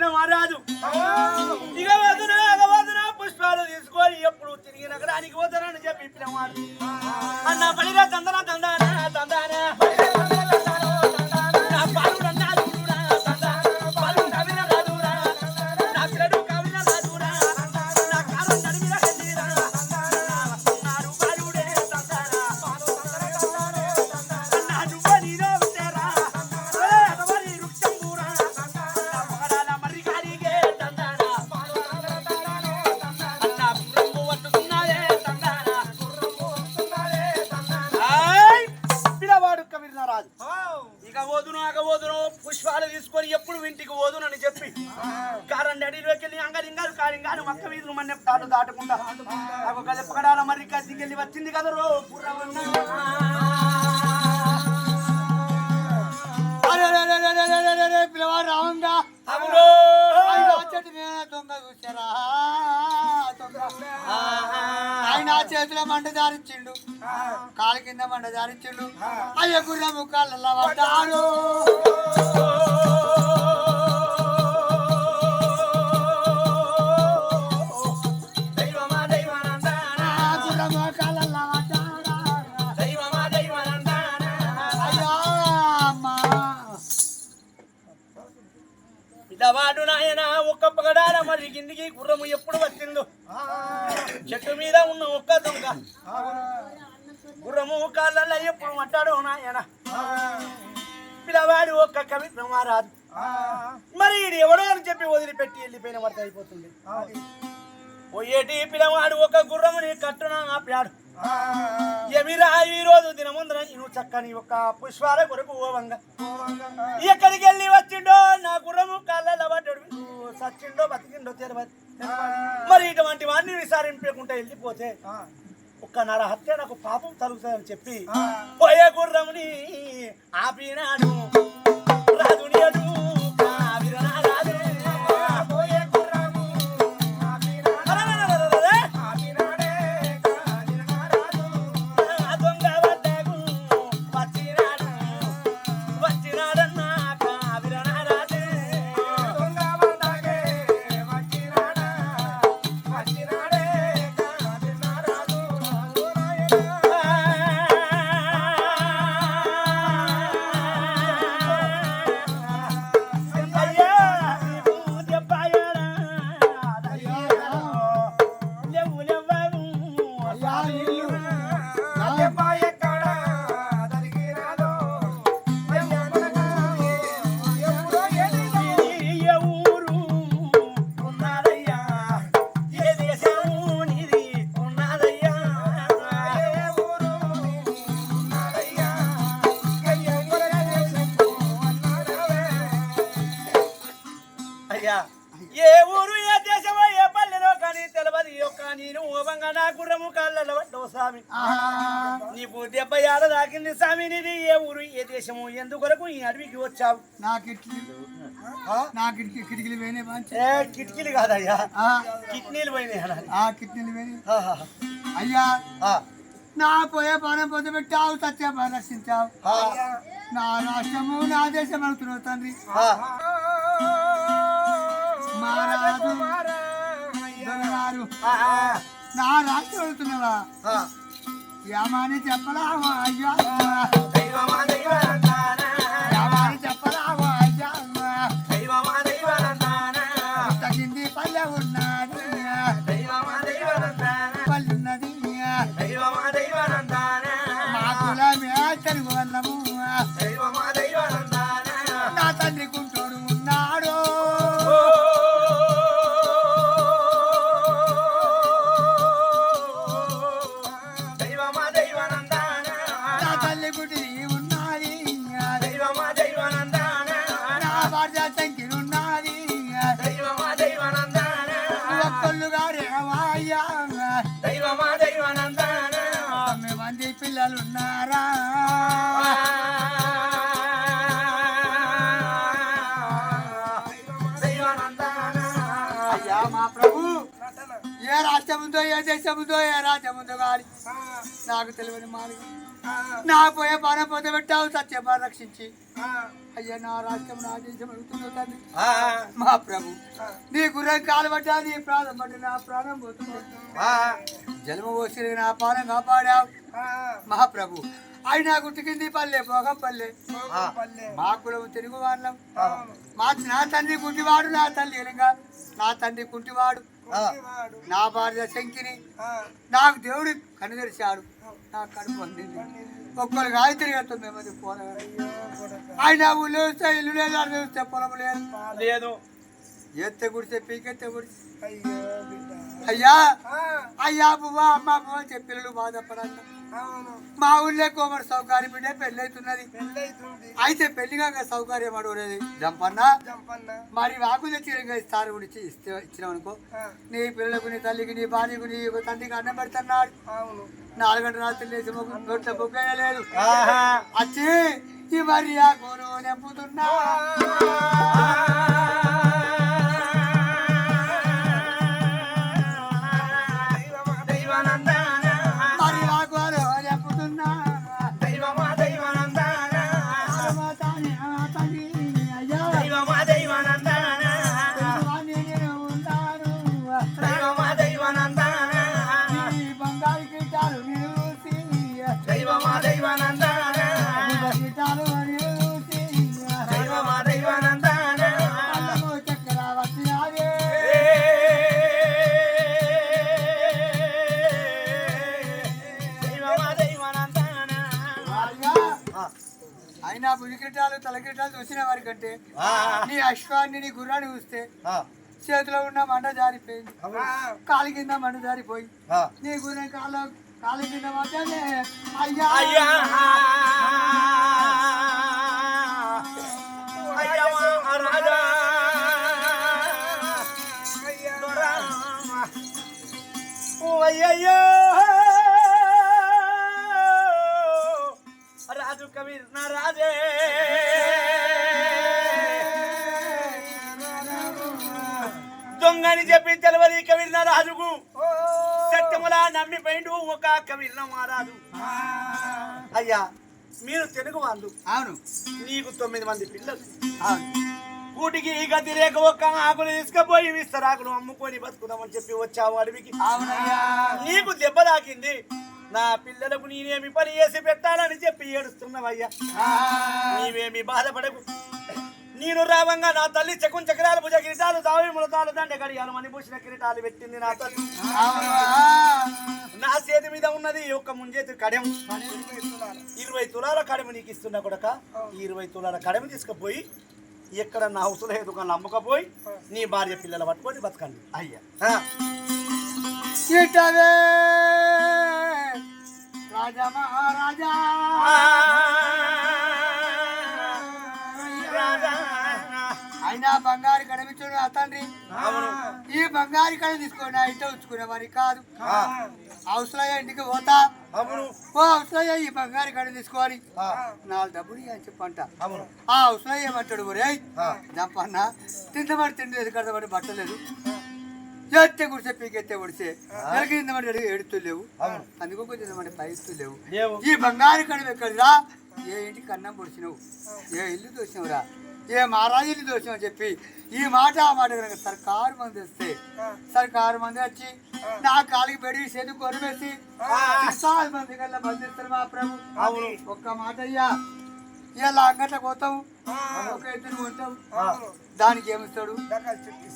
కవిన మహారాజు ఇక వదున పుష్పాలు తీసుకొని ఎప్పుడు తిరిగి నగరానికి వదనని చెప్పి పిలవాడు అన్న పడిరా తందన తందాన తందాన పిల్లవాడు ఇక ఓదును అగ ఓదును పుష్పాలు తీసుకొని ఎప్పుడు ఇంటికి ఓదును అని చెప్పి. కారణ అడిలోకి వెళ్ళి అంగరింగాలు కారింగాలు మక్క వీధులు మన దాటు దాటకుండా. నాకు గది పకడాల మరి కత్తికెళ్ళి వచ్చింది కదా రో పిల్లవాడు ఆ చెట్టు మీద దొంగ దొంగ ఆయన ఆ చేతిలో మంట జారిచ్చిండు కాలు కింద మంట జారిచ్చిండు అయ్య గుర్ర ముఖాలలో పడ్డాడు గుర్రము ఎప్పుడు వచ్చిందో? చెట్టు మీద ఉన్న ఒక్క దొంగ. గుర్రము కాళ్ళల్లో ఎప్పుడు మట్టాడు నాయన. పిల్లవాడు ఒక్క కవిత్వం మారాదు మరి ఇది ఎవడో అని చెప్పి వదిలిపెట్టి వెళ్ళిపోయిన వర్త అయిపోతుంది. పోయేటి పిల్లవాడు ఒక గుర్రముని కట్టున ఆపాడు. ఎమిరా ఈ రోజు దినముందర నువ్వు చక్కని ఒక పుష్పాల కొరకు ఓవంగా ఎక్కడికి వెళ్ళి వచ్చిండో నా గుర్రము కాళ్ళ పడ్డాడు. సచ్చిండో బతికిండో తెరవదు మరి ఇటువంటి వాడిని విసారింపకుండా వెళ్ళిపోతే ఒక్క నర హత్య నాకు పాపం తలుగుతుందని చెప్పి పోయే గుర్రముని ఆపినాడు. అయ్యా. ఏ ఊరు ఏ దేశమో ఏ పల్లెలో కానీ తెలవదు. యొక్క నేను ఓవంగా నా గుర్రము కాళ్ళలో పడ్డవు స్వామి. నీకు దెబ్బ ఏడ దాకింది స్వామి నీది? ఏ ఊరు ఏ దేశము ఎందుకొరకు ఈ అడవికి వచ్చావు? నా కిటికీలు. నా కిటికీ కిటికీలు పోయినాయి ఏ కిటికీలు కాదయ్యా. ఆ, కిడ్నీలు పోయినాయి ఆ కిటికీలు పోయినాయి. అయ్యా. నా పోయే పానం పొద్దు పెట్టావు సత్య రక్షించావు. ఆ. నా రాష్ట్రము నా దేశం అనుకున్నావు తండ్రి. దొంగగారు ఆ. నా రాష్ట్రం వెళ్తున్నావా? ఆ. యామాని చెప్పలావా అయ్యా. lugares. ఉందో ఏ దేశం ఉందో ఏ గాని నాకు తెలియని మార్గం నా పోయే బాణ పోతే పెట్టావు సత్యమా రక్షించి. అయ్యా నా రాష్ట్రం నా దేశం తండ్రి. మా ప్రభు నీ గుర్రం కాలు పడ్డా నీ ప్రాణం పట్టి నా ప్రాణం పోతుంది. జన్మ పోసి నా ప్రాణం కాపాడావు. మహాప్రభు అయినా గుట్టుకింది పల్లె భోగం పల్లె. మా కులం తెలుగు వాళ్ళం. మా నా తండ్రి గుడ్డివాడు నా తల్లి ఎలుగా. నా తండ్రి కుంటివాడు. నా భార్య శంకిని. నాకు దేవుడు కన్ను తెరిచాడు నా కడుపు అందింది ఒక్కరు గాయత్రి తొమ్మిది మంది పోరగారు ఆయన ఊళ్ళో వస్తే ఇల్లు లేదు అక్కడ చూస్తే పొలం లేదు. లేదు. ఎత్తే గుడితే పీకెత్తే గుడితే అయ్యా అయ్యా బువ్వా అమ్మ బువ్వ చెప్పి పిల్లలు బాధపడాలి మా ఊళ్ళో కోమటి సౌకర్యం బిడ్డ అవుతున్నది అయితే పెళ్ళి కాక సౌకర్యం అడవలేదు జంపన్న. మరి వాకు తెచ్చి ఇస్తారు గురించి ఇస్తే ఇచ్చినావు అనుకో. నీ పిల్లలకు నీ తల్లికి నీ భార్యకు నీ తండ్రికి అన్నం పెడుతున్నాడు. నాలుగు గంటల రాత్రి లేచి మొగ్గు నోట్ల బొగ్గలేదు వచ్చి ఈ మరి ఆ కోను నెంపుతున్నా బులికిటాలు తలకిటాలు చూసిన వారి కంటే నీ అశ్వాన్ని నీ గుర్రాన్ని చూస్తే చేతిలో ఉన్న మంట జారిపోయింది. కాలి కింద మంట జారిపోయి నీ గుర్రం కాళ్ళ కాలి కింద పడ్డదే. అయ్యా! అయ్యా! అయ్యా రాజా అయ్యయ్యో! రాజు కబీర్ నా రాజే! నా మహారాజు. అయ్యా మీరు తెలుగు వాళ్ళు. అవును. నీకు తొమ్మిది మంది పిల్లలు. అవును కూటికి ఈ గతి రేక ఒక్క ఆకులు తీసుకుపోయి విస్తరాకులు అమ్ముకొని బతుకుదామని చెప్పి వచ్చావు అడవికి. అవునయ్యా. నీకు దెబ్బ తాకింది. నా పిల్లలకు నేనేమి పని చేసి పెట్టాలని చెప్పి ఏడుస్తున్నావయ్యా. నీవేమి బాధపడకు. నేను రావంగా నా తల్లి చకుం చక్రాలు భుజ కిరీటాలు దావి ములతాలు దండ గడియాలు మణిభూషణ కిరీటాలు పెట్టింది నా తల్లి. నా చేతి మీద ఉన్నది ఈ యొక్క ముంజేతి కడెం ఇరవై తులాల కడెము నీకు ఇస్తున్నా కొడక. ఈ ఇరవై తులాల కడెము తీసుకుపోయి ఎక్కడ నా హౌసులో దుకాణం అమ్ముకపోయి నీ భార్య పిల్లలు పట్టుకొని బతకండి. అయ్యా. రాజా మహారాజా. అయినా బంగారు ఆ. తండ్రి ఈ బంగారు కడ తీసుకొని అయితే ఉంచుకునే వారి కాదు. అవసరయ్య ఇంటికి పోతా. ఓ అవసరయ్య ఈ బంగారు కడ తీసుకొని ఆ, నాలుగు డబ్బులు అని చెప్పంట. ఆ అవసరయ్య ఏమంటాడు ఒరే. ఆ. జంపన్న తింటబడి తిండి లేదు కడతబడి బట్టలేదు. ఎత్తే కుడిసే పీకెత్తే కుడిసే ఎలిగిందమని అడిగి ఎడుతులేవు. అందుకో కొంచెం పైస్తూ లేవు లేవు. ఈ బంగారు కడుపు ఎక్కడిరా ఏ ఇంటికి అన్నం పొడిచినావు? ఏ ఇల్లు దోసినవురా ఏ మహారాజు ఇల్లు దోసినావు చెప్పి ఈ మాట ఆ మాట కనుక సర్కారు మంది వస్తే సర్కారు మంది వచ్చి నా కాలికి పెడి చేతి కొరవేసి మంది కల్లా బంధిస్తారు మా ప్రభు. అవును. ఒక్క మాట అయ్యా. ఇలా అంగట్ల పోతాం ఒక ఎత్తుని కొంటాం. ఆ, దానికి ఏమిస్తాడు?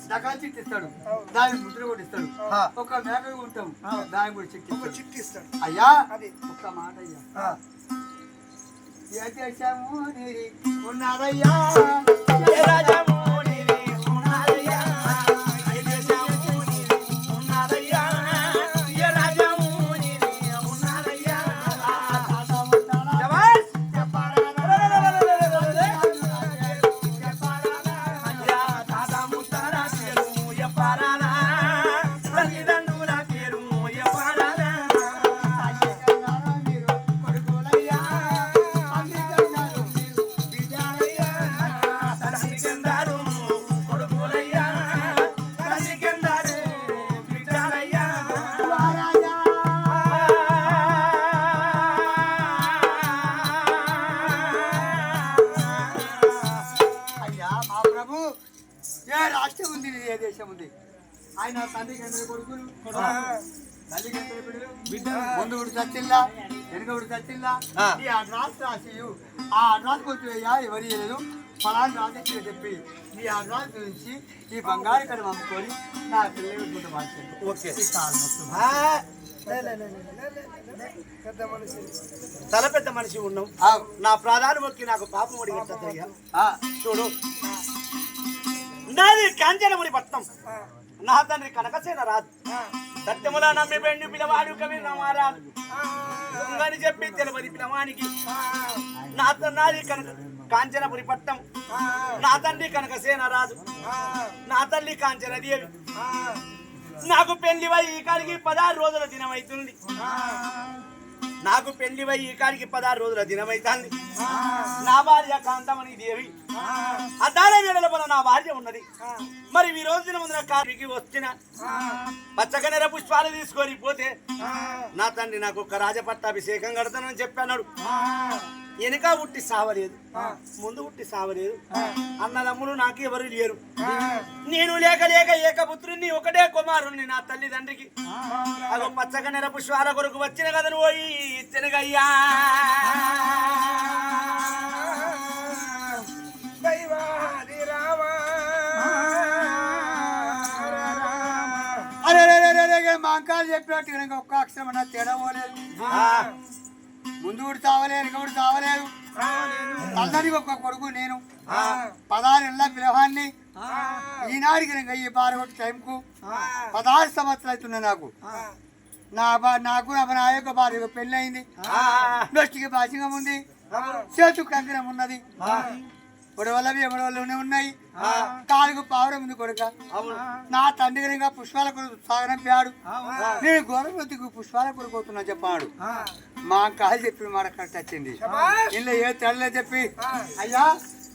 దకాలు చిట్టి ఇస్తాడు దానికి ముద్ర కూడా ఇస్తాడు. ఒక మేక ఉంటాం దానికి కూడా చిట్టి ఇస్తాడు. చిట్టి ఇస్తాడు అయ్యా. ఒక్క మాట అయ్యా. ఆ. ఎందరు కొడుకులు తల్లికి ఎందరు బిడ్డలు ముందు కూడా చచ్చిల్లా వెనుక కూడా చచ్చిల్లా ఆ. ఈ అడ్రాస్ రాసియు. ఆ అడ్రాస్ కొంచెం అయ్యా ఎవరు చేయలేదు ఫలాన్ని రాసి చెప్పి. ఈ అడ్రాస్ గురించి ఈ బంగారు కడ అమ్ముకొని నా పిల్లలు ఓకే. తల పెద్ద మనిషి ఉన్నావు. ఆ, నా ప్రాధాన్యం మొక్కి నాకు పాపం ఆ, చూడు. నాది కాంచనముడి పట్నం నా తండ్రి కనకసేన రాదు సత్యములా నమ్మి పెండి పిలవాడు కవి నమారాదు దొంగని చెప్పి తెలవది పిలవానికి. నా నాది కనక కాంచనపురి పట్నం నా తండ్రి కనకసేన రాదు నా తల్లి కాంచన దేవి నాకు పెళ్ళి వై కాడికి పదహారు రోజుల దినమైతుంది. నాకు పెళ్ళి పోయి ఈ కాడికి పదహారు రోజుల దినమైతాంది. నా భార్య కాంతమణి దేవి. అద్దాల వేళల వల్ల నా భార్య ఉన్నది. మరి ఈ రోజు దిన ముందు కారికి వచ్చిన పచ్చకనెర పుష్పాలు తీసుకొని పోతే నా తండ్రి నాకు ఒక రాజపట్టాభిషేకం కడతానని చెప్పాను వెనుక ఉట్టి సావలేదు. ముందు ఉట్టి సావలేదు. అన్నదమ్ములు నాకు ఎవరు లేరు నేను లేక లేక ఏకపుత్రుని ఒకటే కుమారుణ్ణి నా తల్లిదండ్రికి అదో పచ్చగా నెల పుష్పాల కొరకు వచ్చిన కదను పోయి తినగయ్యా. అరే రే, రే, రే, రే, రే, మా అంకాలు చెప్పినట్టు ఒక్క అక్షరం అన్న తేడా పోలేదు ముందు కూడా చావలేదు వెనక కూడా చావలేదు. అందరికి ఒక్క కొడుకు నేను. పదహారు ఏళ్ళ పిలవాన్ని ఈనాడికి నేను ఈ బారు కొట్టి టైంకు. పదహారు సంవత్సరాలు అవుతున్నా నాకు. నా బా నాకు నా యొక్క భార్య పెళ్ళి అయింది దృష్టికి బాసింగం ఉంది. చేతు కంకణం ఉన్నది. గొడవలవి ఎవడవలనే ఉన్నాయి. కాలుకు పావడం ఉంది కొడుక. నా తండ్రి పుష్పాల కొరకు సాగనంపాడు నేను గోరవతికి పుష్పాల కొరకు పోతున్నా చెప్పాడు. మా కాలు చెప్పి మాట కరెక్ట్ వచ్చింది. ఇంట్లో ఏ తెల్లే చెప్పి అయ్యా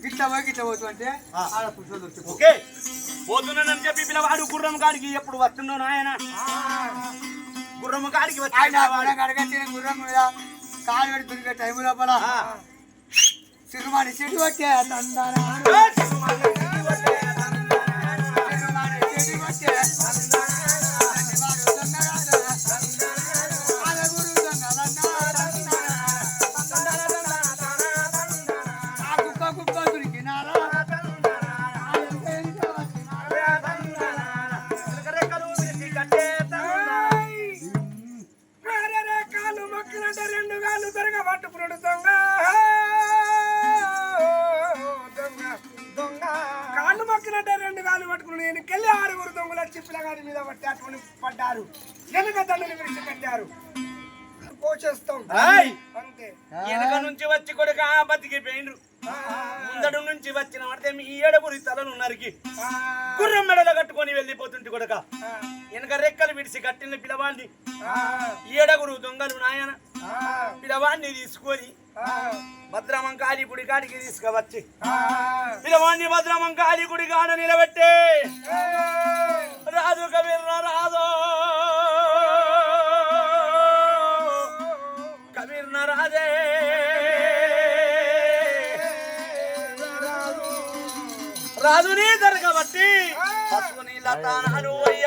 గిట్ల పోయి గిట్ల పోతు అంటే ఆడ పుష్పాలు దొరికి ఓకే. పోతున్నానని చెప్పి పిల్లవాడు గుర్రం కాడికి ఎప్పుడు వస్తుండో నాయన. గుర్రం కాడికి వచ్చి గుర్రం మీద కాలు దొరికే టైం లోపల. సిరుమాని చెట్టు వచ్చే తందానా కాళ్ళు మొక్కినంటే రెండు కాళ్ళు పట్టుకున్నాడు వెనకెళ్ళి ఆరుగురు దొంగలు వచ్చి పిల్లగాడి మీద పట్టి అటువంటి పడ్డారు. వెనక దండలు విడిచి కట్టారు! అంతే. వెనక నుంచి వచ్చి కొడుక బతికిపోయిండ్రు. ముందడు నుంచి వచ్చిన పడితే మీ ఏడుగురి తలను నరికి గుర్రం మెడలో కట్టుకొని వెళ్ళిపోతుంటే కొడుక. వెనక రెక్కలు విడిచి కట్టిన పిల్లవాడిని ఏడుగురు దొంగలు నాయన. పిల్లవాడిని తీసుకొని భద్రమంకాళి గుడి కాడికి తీసుకువచ్చి పిల్లవాడిని భద్రమంకాళి గుడి కాడ నిలబెట్టే రాజు కబీర్ రాజు. కబీర్ రాజే. రాజుని దొరకబట్టి పసుపుని లతానాలు అయ్య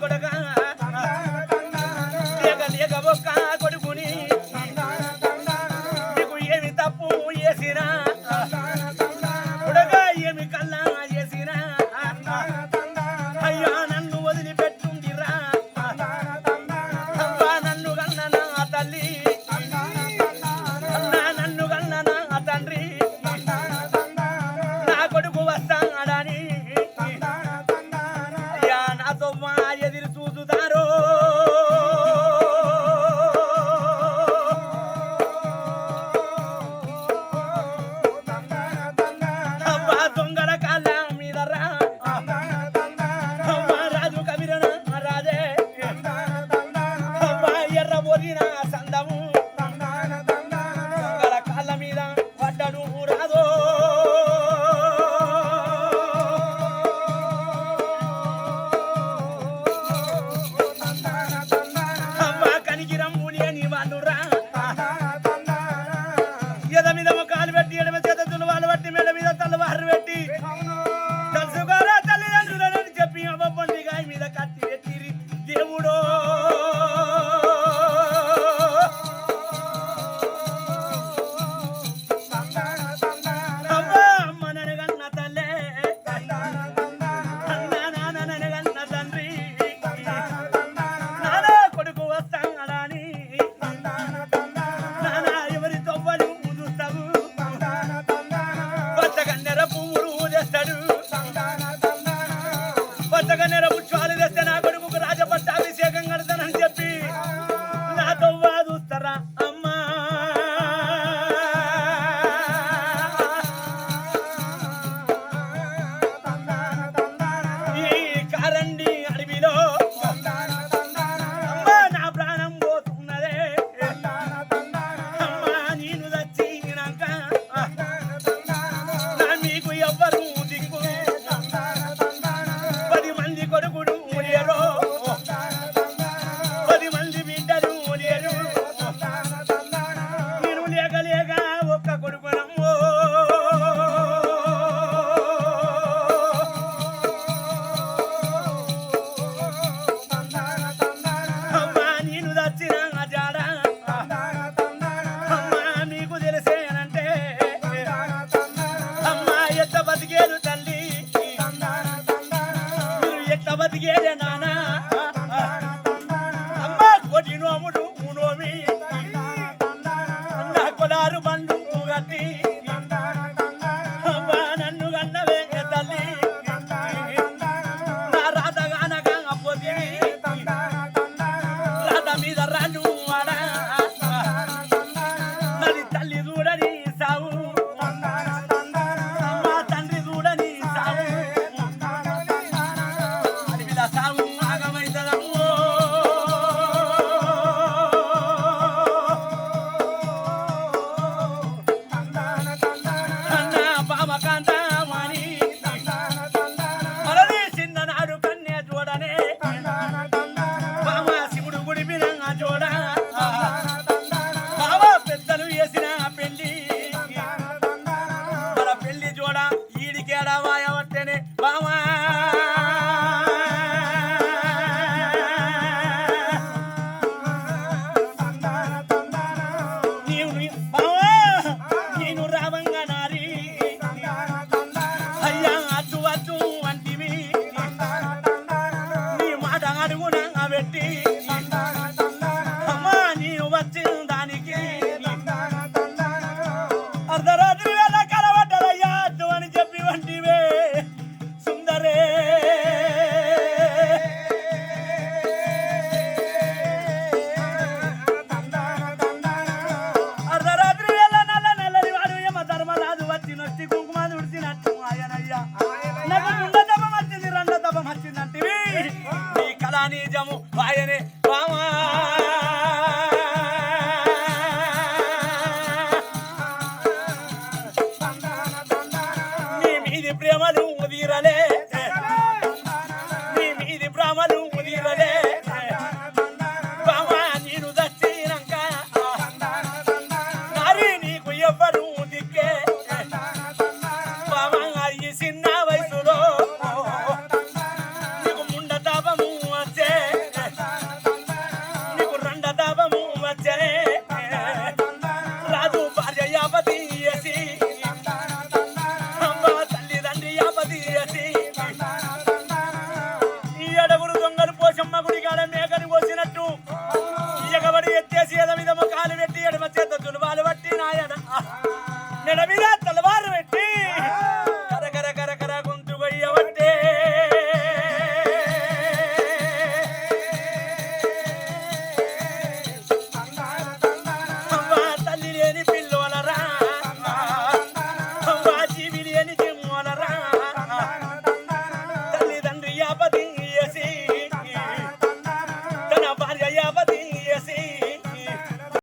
கொடகா.